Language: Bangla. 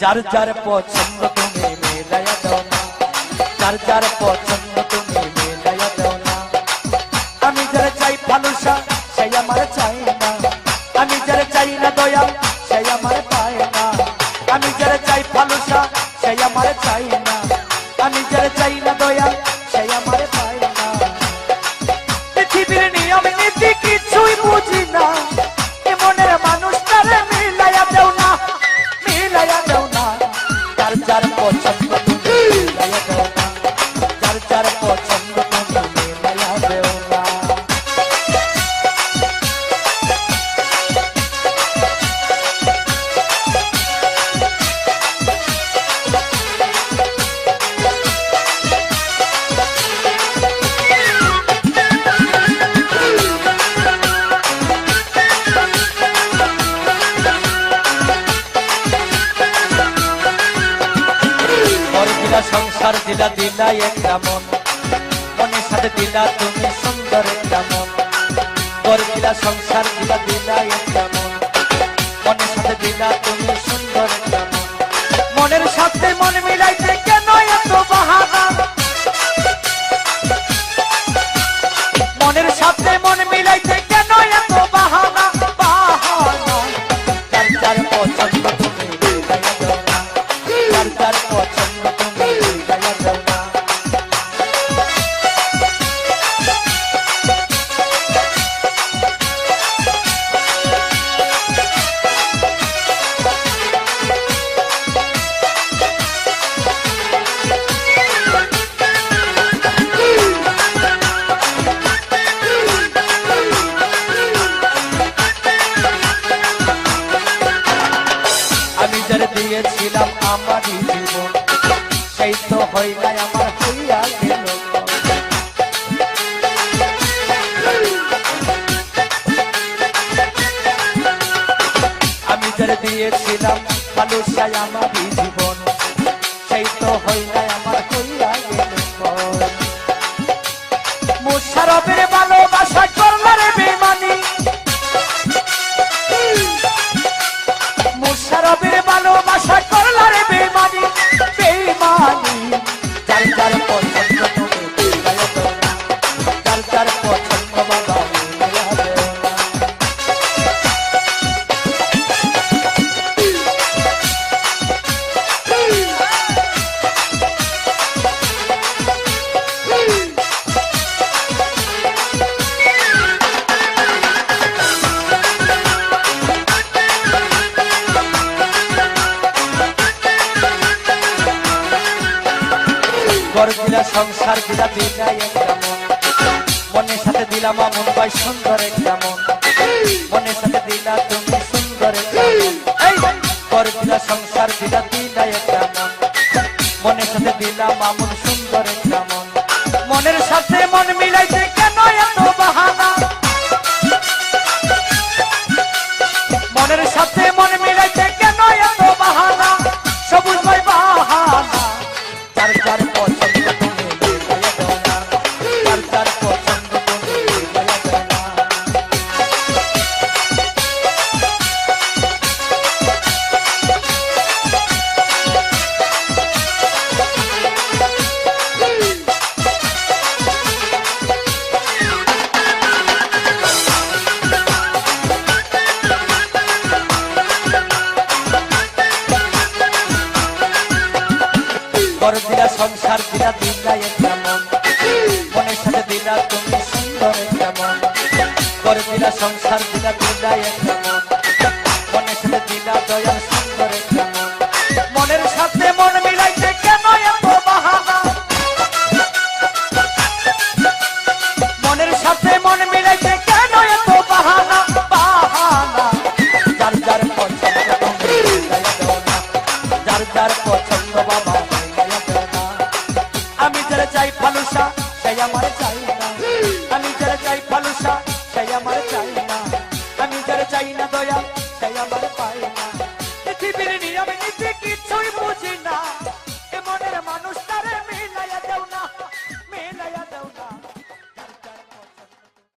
যার যার পছন্দ তুমি মেলায়া দাও না। যার যার পছন্দ তুমি মেলায়া দাও না। আমি যারা চাই ভালোসা সেই আমার চাই না। আমি যারা চাই না দয়া সেই আমার পায় না। আমি যারা চাই ভালোসা সেই আমার চাই না। আমি যারা চাই না দিলা দিলা একটা মন মনের সাথে দিলা তুমি সুন্দর একটা মন করে দিলা সংসার, দিলা দিলা একটা মন মনের সাথে দিলা তুমি সুন্দর একটা মন মনের সাথে মন আমি যার দিয়েছিলাম আমার জীবন, সেই তো হয় হইলাই আমার হইয়া গেল। আমি যার দিয়েছিলাম মানুষ আমার জীবন, সেই তো হয় হইলাই আমার ঘর দিলা সংসার দিলা মন মনের সাথে আমন ভাই, সুন্দর একটা মন। মনের সাথে দিলা তুমি সুন্দর ঘর দিলা সংসার দিলা মন। মনের সাথে দিলাম আমন ঘর দিলা সংসার দিলা দিলা একটা মন মনের সাথে দিলা তুমি সুন্দর একটা মন ঘর দিলা সংসার দিলা দিলা একটা মন মনের সাথে দিলা দয়া সুন্দর একটা ফালুসা, সেই আমার চাই না আমি যারা চাই ফালুসা, সেই আমার চাই না আমি যারা চাই না দয়া, সেই আমার পাই না পৃথিবীর নিয়ম নীতি কিছুই বুঝি না।